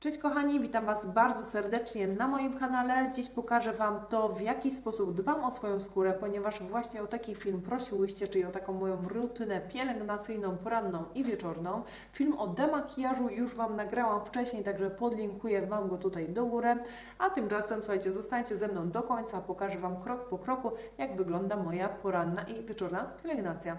Cześć kochani, witam Was bardzo serdecznie na moim kanale. Dziś pokażę Wam to, w jaki sposób dbam o swoją skórę, ponieważ właśnie o taki film prosiłyście, czyli o taką moją rutynę pielęgnacyjną, poranną i wieczorną. Film o demakijażu już Wam nagrałam wcześniej, także podlinkuję Wam go tutaj do góry. A tymczasem, słuchajcie, zostańcie ze mną do końca, pokażę Wam krok po kroku, jak wygląda moja poranna i wieczorna pielęgnacja.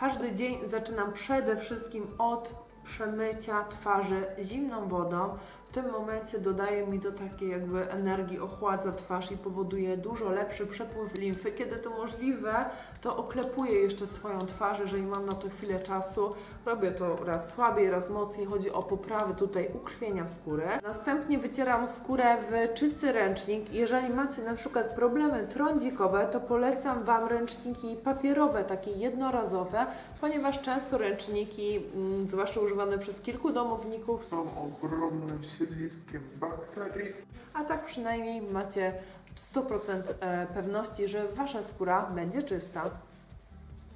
Każdy dzień zaczynam przede wszystkim od przemycia twarzy zimną wodą. W tym momencie dodaje mi to takiej jakby energii, ochładza twarz i powoduje dużo lepszy przepływ limfy. Kiedy to możliwe, to oklepuję jeszcze swoją twarz, jeżeli mam na to chwilę czasu. Robię to raz słabiej, raz mocniej. Chodzi o poprawę tutaj ukrwienia skóry. Następnie wycieram skórę w czysty ręcznik. Jeżeli macie na przykład problemy trądzikowe, to polecam Wam ręczniki papierowe, takie jednorazowe, ponieważ często ręczniki, mm, zwłaszcza używane przez kilku domowników, są ogromnym siedliskiem bakterii. a tak przynajmniej macie 100% e, pewności, że Wasza skóra będzie czysta.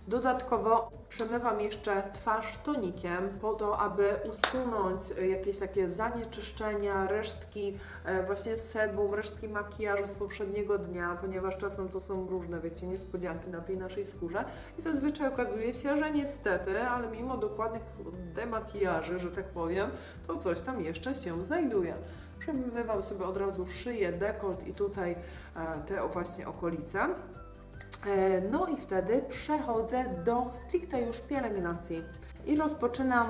Dodatkowo przemywam jeszcze twarz tonikiem po to, aby usunąć jakieś takie zanieczyszczenia, resztki e, właśnie sebum, resztki makijażu z poprzedniego dnia, ponieważ czasem to są różne, wiecie, niespodzianki na tej naszej skórze i zazwyczaj okazuje się, że niestety, ale mimo dokładnych demakijaży, że tak powiem, to coś tam jeszcze się znajduje. Przemywam sobie od razu szyję, dekolt i tutaj e, te właśnie okolice. E, No i wtedy przechodzę do stricte już pielęgnacji. I rozpoczynam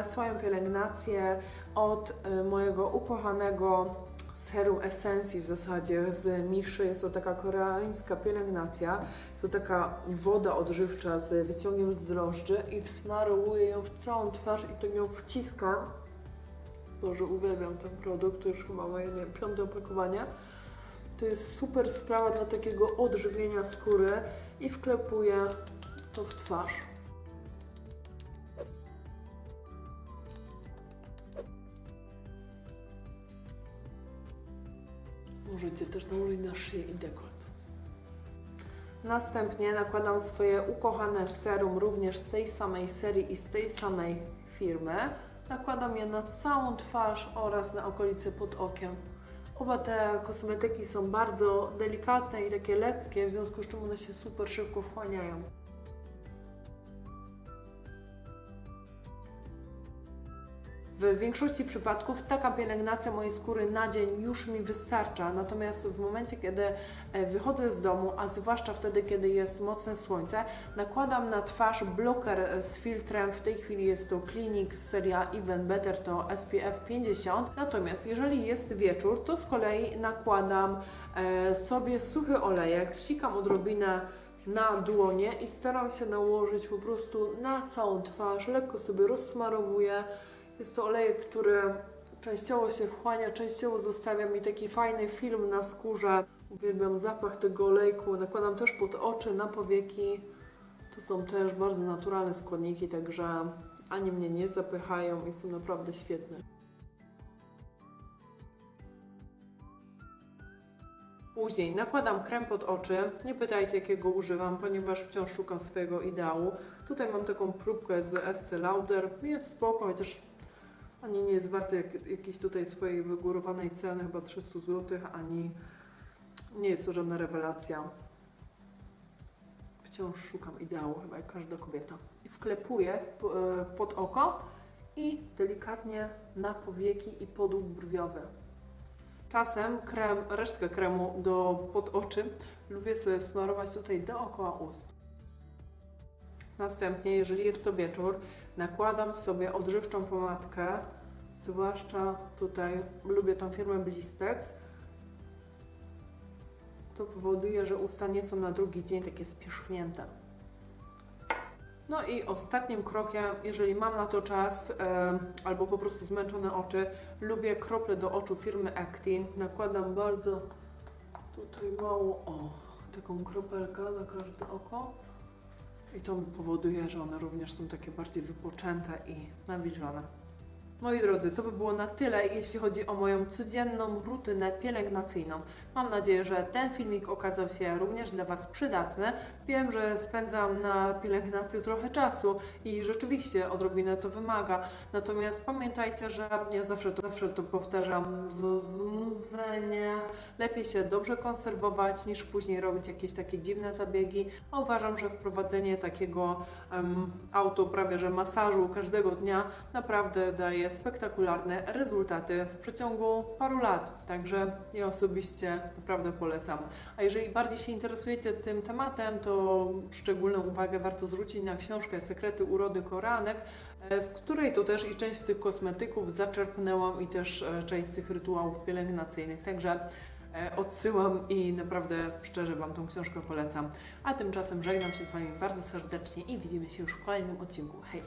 e, swoją pielęgnację od e, mojego ukochanego serum esencji w zasadzie z Miszy. Jest to taka koreańska pielęgnacja. Jest to taka woda odżywcza z wyciągiem z drożdży i wsmarowuję ją w całą twarz i to ją wciskam. Boże, uwielbiam ten produkt, to już chyba moje nie, piąte opakowanie. To jest super sprawa dla takiego odżywienia skóry i wklepuję to w twarz. Możecie też nałożyć na szyję i dekolt. Następnie nakładam swoje ukochane serum również z tej samej serii i z tej samej firmy. Nakładam je na całą twarz oraz na okolice pod okiem. Oba te kosmetyki są bardzo delikatne i takie lekkie, w związku z czym one się super szybko wchłaniają. W większości przypadków taka pielęgnacja mojej skóry na dzień już mi wystarcza, natomiast w momencie, kiedy e, wychodzę z domu, a zwłaszcza wtedy, kiedy jest mocne słońce, nakładam na twarz bloker e, z filtrem. W tej chwili jest to Clinique seria Even Better, to SPF 50. Natomiast jeżeli jest wieczór, to z kolei nakładam e, sobie suchy olejek, psikam odrobinę na dłonie i staram się nałożyć po prostu na całą twarz, lekko sobie rozsmarowuję. Jest to olejek, który częściowo się wchłania, częściowo zostawia mi taki fajny film na skórze. Uwielbiam zapach tego olejku. Nakładam też pod oczy, na powieki. To są też bardzo naturalne składniki, także ani mnie nie zapychają i są naprawdę świetne. Później nakładam krem pod oczy. Nie pytajcie jakiego używam, ponieważ wciąż szukam swojego ideału. Tutaj mam taką próbkę z Estee Lauder. Jest spoko, chociaż ani nie jest warty jak, jakiejś tutaj swojej wygórowanej ceny, chyba 300 zł, ani nie jest to żadna rewelacja. Wciąż szukam ideału, chyba jak każda kobieta. I wklepuję e, pod oko i delikatnie na powieki i podług brwiowy. Czasem krem, resztkę kremu do pod oczy lubię sobie smarować tutaj dookoła ust. Następnie, jeżeli jest to wieczór, nakładam sobie odżywczą pomadkę, zwłaszcza tutaj lubię tą firmę Blistex. To powoduje, że usta nie są na drugi dzień takie spierzchnięte. No i ostatnim krokiem, jeżeli mam na to czas albo po prostu zmęczone oczy, lubię krople do oczu firmy Actin. Nakładam bardzo tutaj mało, o, taką kropelkę na każde oko. I to powoduje, że one również są takie bardziej wypoczęte i nawilżone. Moi drodzy, to by było na tyle, jeśli chodzi o moją codzienną rutynę pielęgnacyjną. Mam nadzieję, że ten filmik okazał się również dla Was przydatny. Wiem, że spędzam na pielęgnacji trochę czasu i rzeczywiście odrobinę to wymaga. Natomiast pamiętajcie, że ja zawsze to, zawsze to powtarzam do znudzenia. Lepiej się dobrze konserwować niż później robić jakieś takie dziwne zabiegi. A uważam, że wprowadzenie takiego um, auto prawie że masażu każdego dnia naprawdę daje spektakularne rezultaty w przeciągu paru lat. Także ja osobiście naprawdę polecam. A jeżeli bardziej się interesujecie tym tematem, to szczególną uwagę warto zwrócić na książkę Sekrety urody koranek, e, z której to też i część z tych kosmetyków zaczerpnęłam i też e, część z tych rytuałów pielęgnacyjnych. Także e, odsyłam i naprawdę szczerze Wam tą książkę polecam. A tymczasem żegnam się z Wami bardzo serdecznie i widzimy się już w kolejnym odcinku. Hej!